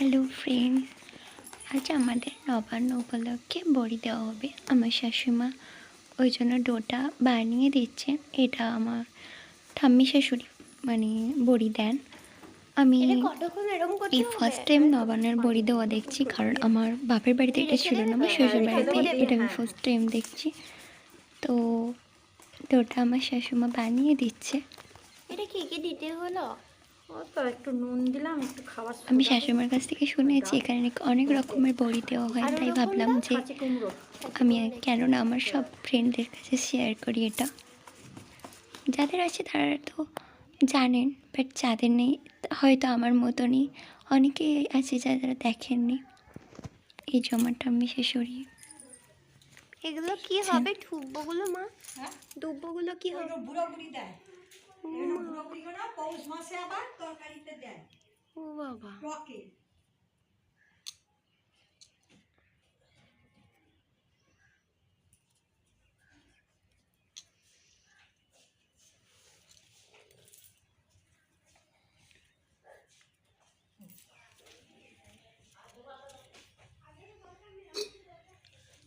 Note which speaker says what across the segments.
Speaker 1: Hello friend আজ আমাদের নবান্ন উপলক্ষে বড়ি দেওয়া হবে। আমার শাশুড়িমা ওই জন্য ডোটা বানিয়ে দিচ্ছে। এটা আমার ঠাম্মি শাশুড়ি মানে বড়ি দেন। আমি এই ফার্স্ট টাইম নবান্নের বড়ি দেওয়া দেখছি কারণ আমার বাপের বাড়িতে এটা ছিল না আমার শ্বশুর বাড়িতে এটা আমি ফার্স্ট টাইম দেখছি। তো ডোটা আমার শাশুড়িমা বানিয়ে দিচ্ছে।
Speaker 2: এটা কি কি দিতে হলো?
Speaker 3: ও তো একটু নুন দিলাম
Speaker 1: আমি শাশুড়িমার কাছ থেকে শুনেছি এখানে নাকি অনেক রকমের বড়ি দেওয়া হয় তাই ভাবলাম যে আমি কেননা আমার সব ফ্রেন্ডদের কাছে শেয়ার করি এটা। যাদের আছে তারা তো জানেন বাট যাদের নেই হয়তো আমার মতনই অনেকে আছে যারা দেখেননি। এই জমাটা আমি শাশুড়ি।
Speaker 2: এগুলো কি
Speaker 1: আচ্ছা।
Speaker 2: হবে ধুব্বগুলো মা?
Speaker 3: হ্যাঁ?
Speaker 2: দুব্বগুলো কি হবে?
Speaker 3: ওগুলো বুড়ো বুড়ি দেয়। পৌষ মাসে আবার তরকারিতে দেয়।
Speaker 2: ও বাবা।
Speaker 3: টকে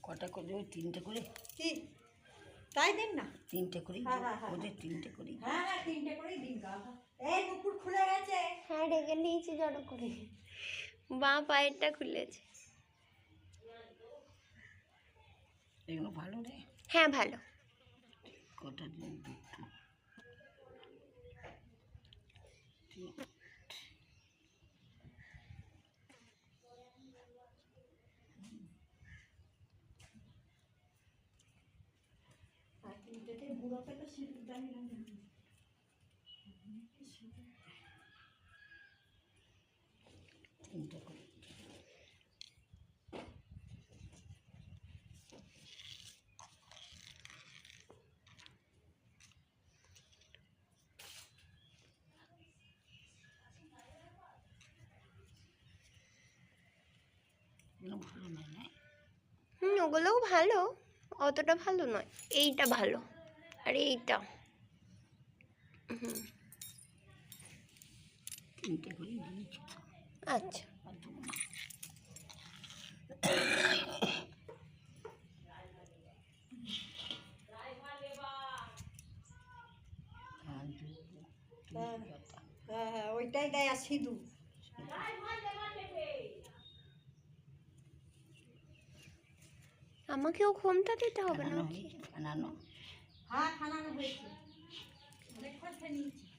Speaker 4: কটা করে তিনটে করে?
Speaker 3: কি তাই দিন না?
Speaker 4: তিনটে করে
Speaker 3: হ্যাঁ, হ্যাঁ, হ্যাঁ।
Speaker 4: ওদের তিনটে করে
Speaker 3: হ্যাঁ হ্যাঁ তিনটে করেই দিন গা এই নুপুর খুলে গেছে।
Speaker 2: হ্যাঁ রেখে নিয়েছি জড়ো করে। বাঁ পায়েরটা খুলেছে।
Speaker 4: এগুলো ভালো রে?
Speaker 2: হ্যাঁ ভালো।
Speaker 4: কটা দিন দুটো
Speaker 3: আর তিনটেতে বুড়ো পেলে সিঁদুর দানি লাগে
Speaker 2: হুম ওগুলোও ভালো। অতটা ভালো নয়। এইটা ভালো। আর এইটা। হুম।
Speaker 4: তিনটে করে
Speaker 2: আচ্ছা।
Speaker 4: না।
Speaker 3: হ্যাঁ হ্যাঁ ওইটাই দেয় আর সিঁদুর।
Speaker 2: আমাকেও ঘোমটা দিতে হবে না
Speaker 3: হ্যাঁ খানানো হয়েছে। অনেকক্ষণ নিয়েছি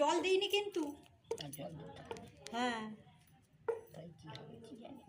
Speaker 3: জল দিইনি কিন্তু। হ্যাঁ
Speaker 4: তাই কি হবে কি জানি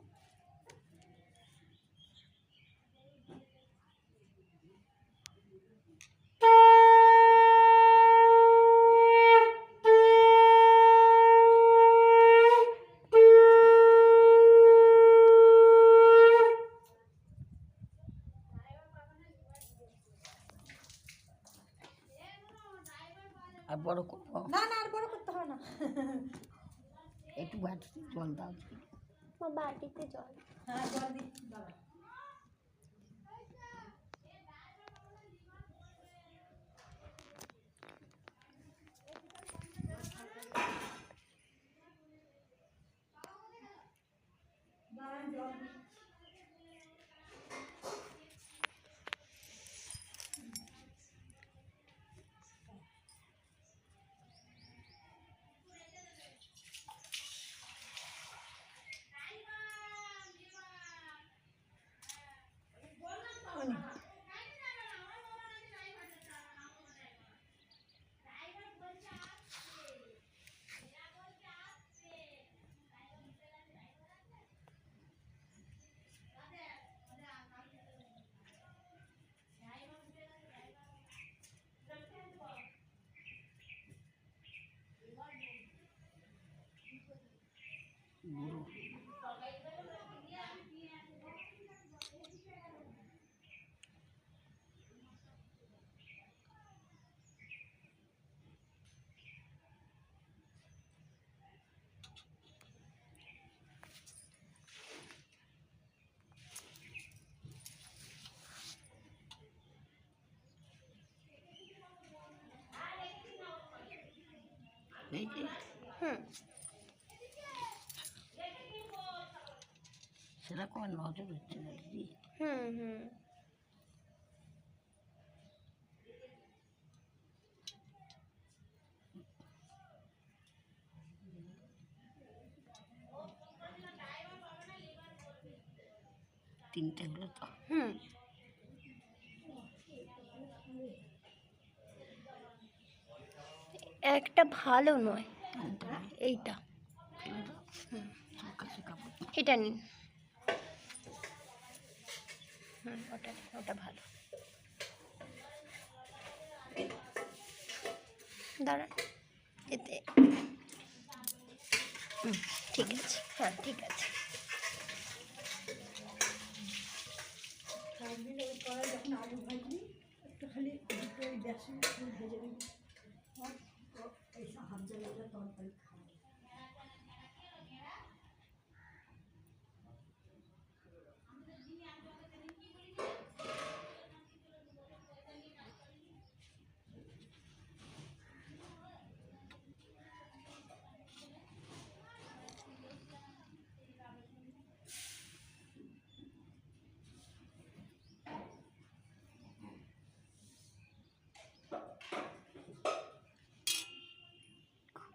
Speaker 4: আর বড় করব
Speaker 3: না না আর বড় করতে হবে না
Speaker 4: একটু বাটিতে জল দাও
Speaker 2: মা বাটিতে জল
Speaker 3: হ্যাঁ জল দিচ্ছি দাঁড়া দাঁড়ান জল দিচ্ছি।
Speaker 5: হয়েছে
Speaker 2: হুম
Speaker 5: সেরকম আর নজর হচ্ছে না দিদি
Speaker 2: হুম হুম
Speaker 5: তিনটে হলো তো
Speaker 2: হুম একটা ভালো নয়। এইটা। এটা নিন। ওটা ওটা ভালো। দাঁড়ান, এতে। ঠিক আছে। হ্যাঁ ঠিক আছে।
Speaker 3: ভেজে নিবি আর তো এই হাত জ্বালাটা তরকারি খাওয়া
Speaker 5: খুলে যাচ্ছে না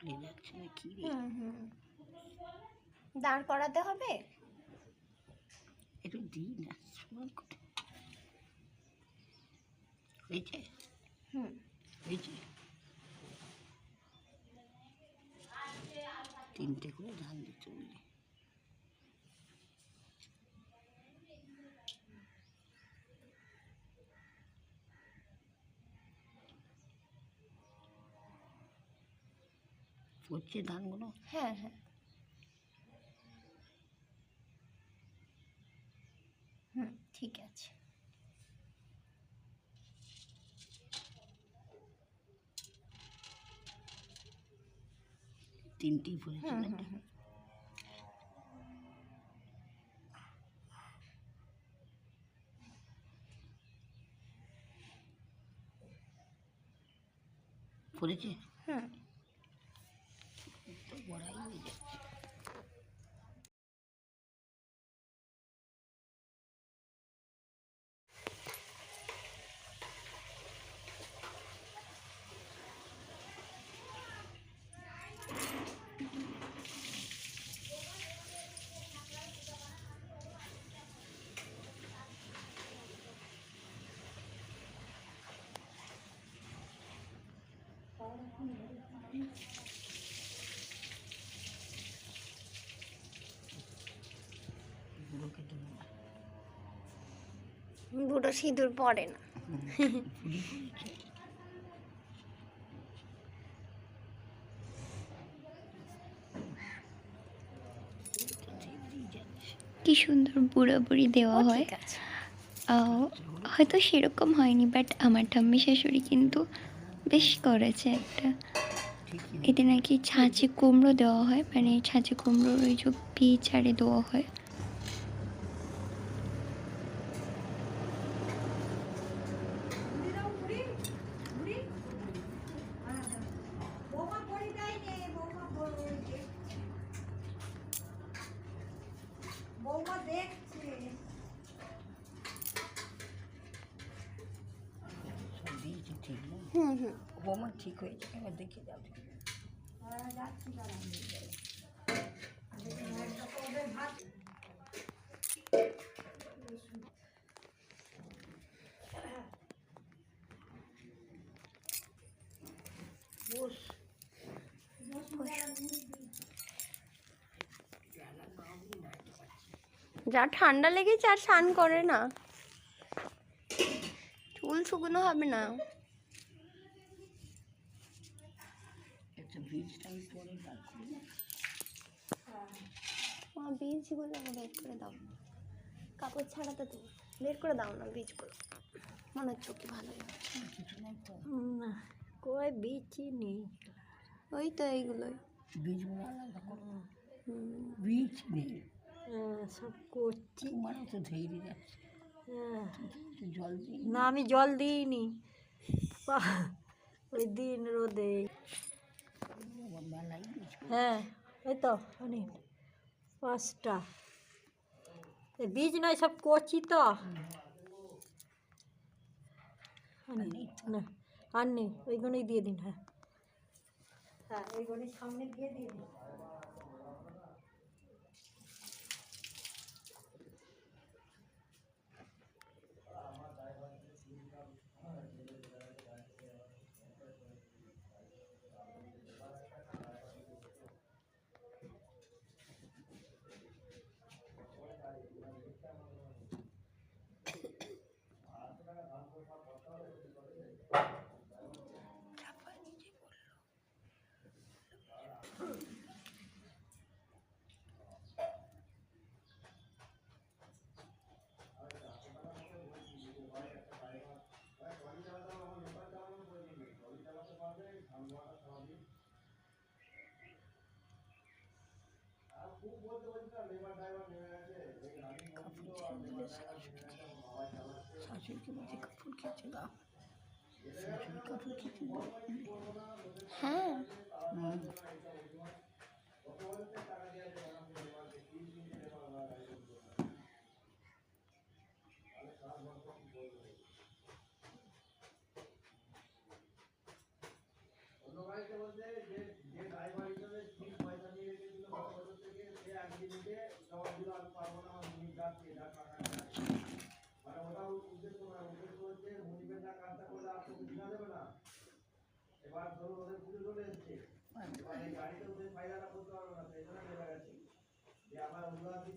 Speaker 5: কি রে
Speaker 2: হুম হুম। দাঁড় করাতে হবে?
Speaker 5: একটু দিই না হয়েছে
Speaker 2: হুম।
Speaker 5: হয়েছে তিনটে করে ধান দিতে বললি পড়ছে ধানগুলো?
Speaker 2: হ্যাঁ হ্যাঁ। হুম ঠিক আছে।
Speaker 5: তিনটি পড়েছে পড়েছে?
Speaker 2: হুম
Speaker 5: তো বড়াই হয়ে যাচ্ছে বুড়োকে দেবো না
Speaker 2: বুড়ো সিঁদুর পড়ে না।
Speaker 1: কি সুন্দর বুড়ো বুড়ি দেওয়া হয়। আহ, হয়তো সেরকম হয়নি বাট আমার ঠাম্মি শাশুড়ি কিন্তু বেশ করেছে একটা। এতে নাকি ছাঁচে কুমড়ো দেওয়া হয় মানে ছাঁচে কুমড়োর ওই যে বীজ আরে দেওয়া হয়।
Speaker 5: ঠিক
Speaker 2: হুম হুম।
Speaker 5: বৌমা ঠিক হয়েছে। এবার দেখে যাবে
Speaker 3: হ্যাঁ
Speaker 2: যা ঠান্ডা লেগেছে আর স্নান করে না। চুল শুকনো হবে না
Speaker 5: একটা বীজটা আমি পরে বার করি
Speaker 2: মা বীজগুলো বের করে দাও। কাপড় ছাড়াতে তো বের করে দাও না বীজগুলো। মনে হচ্ছে কি ভালো
Speaker 3: না কই বিচি নেই।
Speaker 2: ওই তো এইগুলোই।
Speaker 5: বীজগুলো আলাদা করো
Speaker 2: হুম।
Speaker 5: বীজ নেই।
Speaker 3: সব করছি।
Speaker 5: তোমারও তো ধৈর্য যাচ্ছে।
Speaker 3: হ্যাঁ।
Speaker 5: জল দিই
Speaker 3: না আমি জল দিইনি। ওই দিন রোদে। হ্যাঁ এই তো, অনেক। পাঁচটা। বীজ নয়, সব কচি তো। না, আর নেই, ওইগুলোই দিয়ে দিন হ্যাঁ। হ্যাঁ ওইগুলোই সামনে দিয়ে দিয়ে দিন।
Speaker 4: শাশুড়িকে বলছি কাপড় খেয়েছে গা শাশুড়ি কাপড় খেয়েছে গা
Speaker 1: হ্যাঁ
Speaker 4: হুম। বড়ার মতন না বেশি ফেলানো হয়ে গেছে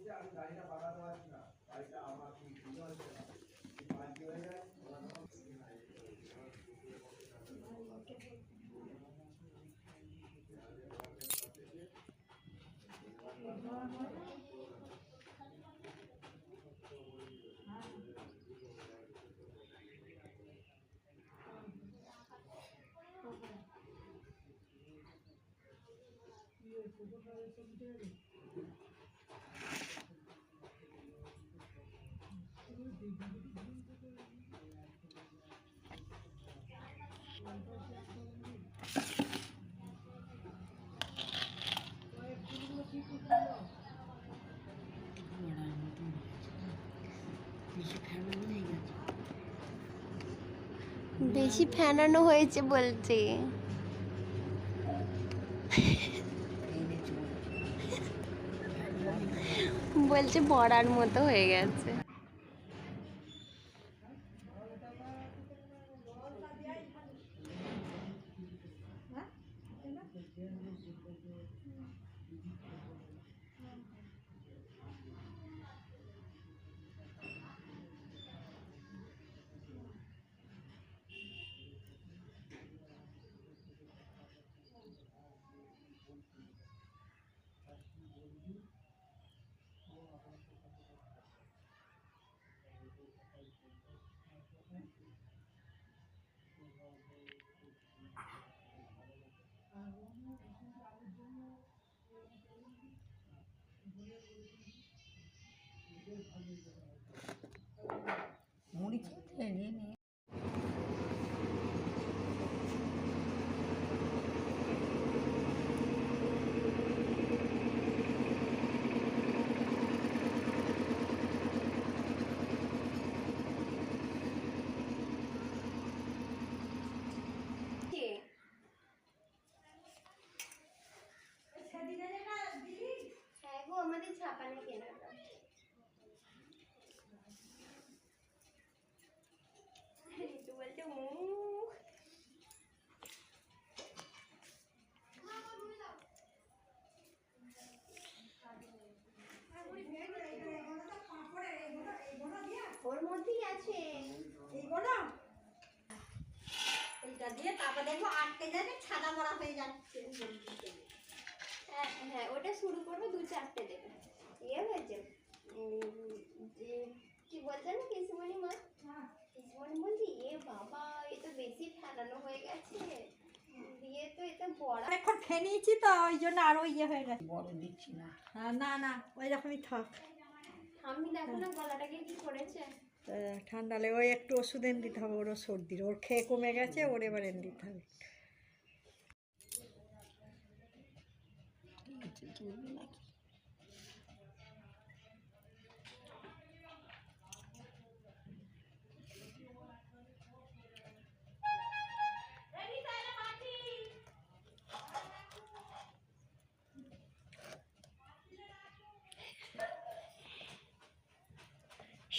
Speaker 1: বেশি ফ্যানানো হয়েছে বলছে বলছে বড়ার মতো হয়ে গেছে।
Speaker 4: মুড়ি খেতে নিয়ে নিয়ে
Speaker 2: হ্যাঁ গো ঋতু বলছে মুখ ওর মধ্যেই আছে।
Speaker 3: এইটা দিয়ে তারপর দেখব আটকে যাবে ছাদা মরা হয়ে যাচ্ছে।
Speaker 2: হ্যাঁ হ্যাঁ ওটা শুরু করবে দু চারটে দেবে। ইয়ে হয়েছে যে কি বলছে না পিসিমণি মা পিসিমণি বলছে এ বাবা এ তো বেশি ফেলানো হয়ে গেছে দিয়ে তো এটা বড়া
Speaker 3: অনেকক্ষণ খেয়ে নিয়েছি তো ওই জন্য আরও ইয়ে হয়ে গেছে
Speaker 4: বড় দিচ্ছি না
Speaker 3: না না ওই রকমই থাক
Speaker 2: আমি দেখো না গলাটাকে কি করেছে
Speaker 3: তা ঠান্ডা লেগে ওই একটু ওষুধ এনে দিতে হবে ওরও সর্দির ওর খেয়ে কমে গেছে ওর এবার এনে দিতে হবে
Speaker 4: নাকি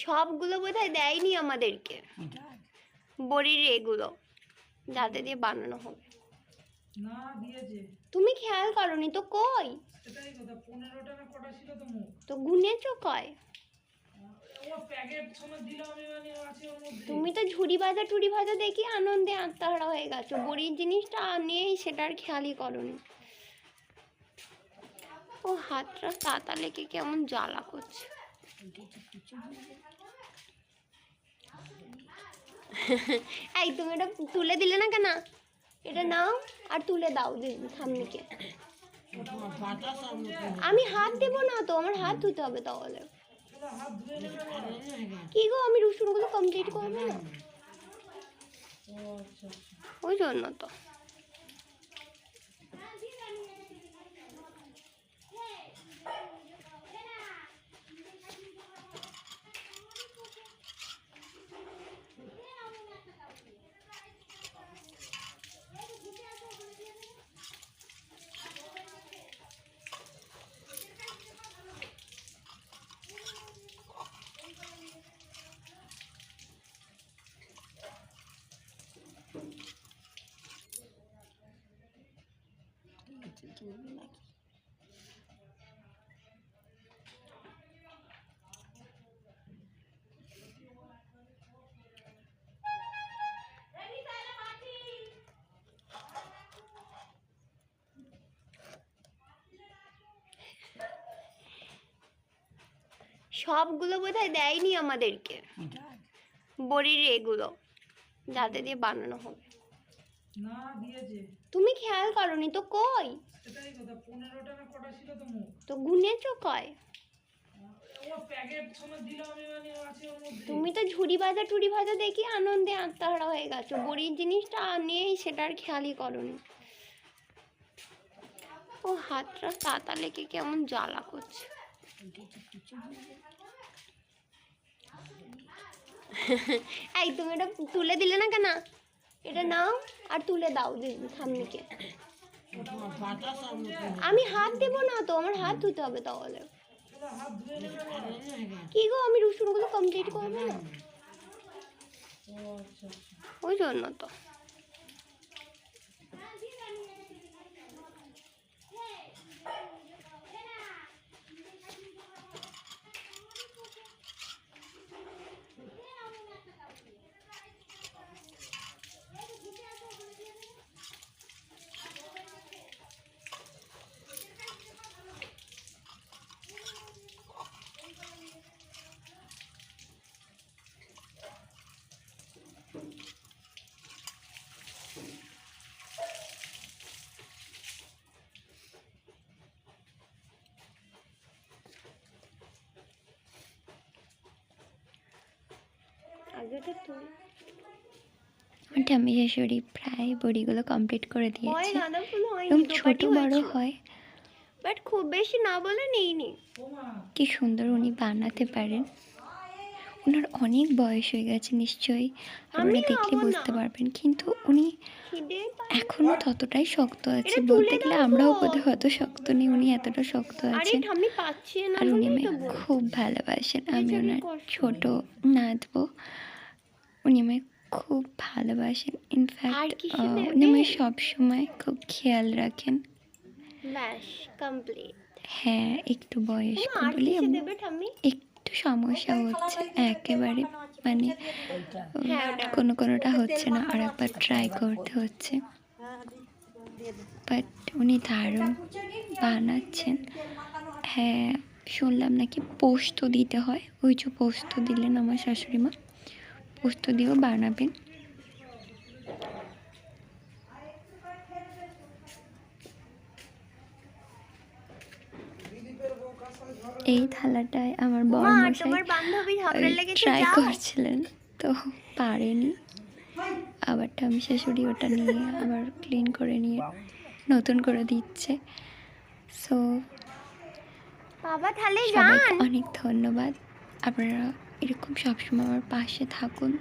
Speaker 2: সবগুলো বোধহয় দেয়নি আমাদেরকে। বড়ির এগুলো যাতে দিয়ে বানানো হবে। তুমি খেয়াল করনি তো কই?
Speaker 6: তো
Speaker 2: গুনেছো কয়?
Speaker 6: মানে
Speaker 2: তুমি তো ঝুড়ি ভাজা টুড়ি ভাজা দেখি আনন্দে আত্মহারা হয়ে গেছো। বড়ির জিনিসটা নেই সেটার খেয়ালই করনি। ও হাতটা তাতা লেগে কেমন জ্বালা করছে। এই, তুমি এটা তুলে দিলে না কেন? এটা নাও আর তুলে দাও
Speaker 4: সামনেকে।
Speaker 2: আমি হাত দেব না তো, আমার হাত ধুতে হবে তাহলে। কি গো, আমি রসুনগুলো কমপ্লিট করব? না ওই জন্য তো।
Speaker 4: কিনবে নাকি
Speaker 2: সবগুলো বোধহয় দেয়নি আমাদেরকে। বড়ির এগুলো যাতে দিয়ে বানানো হবে। তুমি খেয়াল করনি তো কই
Speaker 6: সেটাই কথা পনেরো টাকা কটা ছিল তো
Speaker 2: গুনেছো কয়?
Speaker 6: মানে
Speaker 2: তুমি তো ঝুড়ি ভাজা টুড়ি ভাজা দেখি আনন্দে আত্মহারা হয়ে গেছো। বড়ির জিনিসটা নেই সেটার খেয়ালই করনি। ও হাতটা তাতা লেগে কেমন জ্বালা করছে। এই তুমি এটা তুলে দিলে না কেন? এটা নাও আর তুলে দাও ঠাম্মিকে
Speaker 4: বাটা সামনে
Speaker 2: আমি হাত দেব না তো, আমার হাত ধুতে হবে তাহলে। কি গো, আমি রসুনগুলো কমপ্লিট করব? না ওই জন্য তো।
Speaker 1: আমার ঠাম্মি শাশুড়ি প্রায় বড়িগুলো কমপ্লিট করে দিয়েছে।
Speaker 2: ফুল
Speaker 1: ছোট বড় হয়।
Speaker 2: বাট খুব বেশি না বলে নেইনি।
Speaker 1: কি সুন্দর উনি বানাতে পারেন। ওনার অনেক বয়স হয়ে গেছে নিশ্চয়ই। আপনারা
Speaker 2: আমি
Speaker 1: দেখলে বুঝতে পারবেন কিন্তু উনি এখনও ততটাই শক্ত আছে। বলতে গেলে আমরাও। বোধহয় অত শক্ত নেই উনি এতটা শক্ত আছেন। আর উনি আমায় খুব ভালোবাসেন। আমি ওনার ছোট নাচবো উনি আমায় খুব ভালোবাসেন। ইনফ্যাক্ট উনি? আমায় সবসময় খুব খেয়াল রাখেন।
Speaker 2: ব্যাস কমপ্লিট
Speaker 1: হ্যাঁ একটু বয়স্ক বলে একটু সমস্যা হচ্ছে একেবারে মানে
Speaker 2: হ্যাঁ
Speaker 1: কোনো কোনোটা হচ্ছে না আর একবার ট্রাই করতে হচ্ছে। বাট উনি দারুণ বানাচ্ছেন। হ্যাঁ শুনলাম নাকি পোস্ত দিতে হয়। ওই যে পোস্ত দিলেন আমার শাশুড়ি মা পোস্ত দিয়েও বানাবেন। এই থালাটায় আমার বড় মশাই ট্রাই করছিলেন তো পারেনি। আবার ঠামি শাশুড়ি ওটা নিয়ে আবার ক্লিন করে নিয়ে নতুন করে দিচ্ছে। সো
Speaker 2: বাবা তাহলে
Speaker 1: অনেক ধন্যবাদ। আপনারা এরকম সবসময় আমার পাশে থাকুন।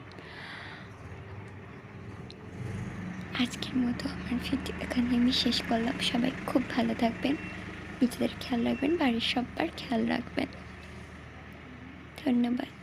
Speaker 1: আজকের মতো আমার ভিডিও এখানে আমি শেষ করলাম। সবাই খুব ভালো থাকবেন, নিজেদের খেয়াল রাখবেন, বাড়ির সবার খেয়াল রাখবেন। ধন্যবাদ।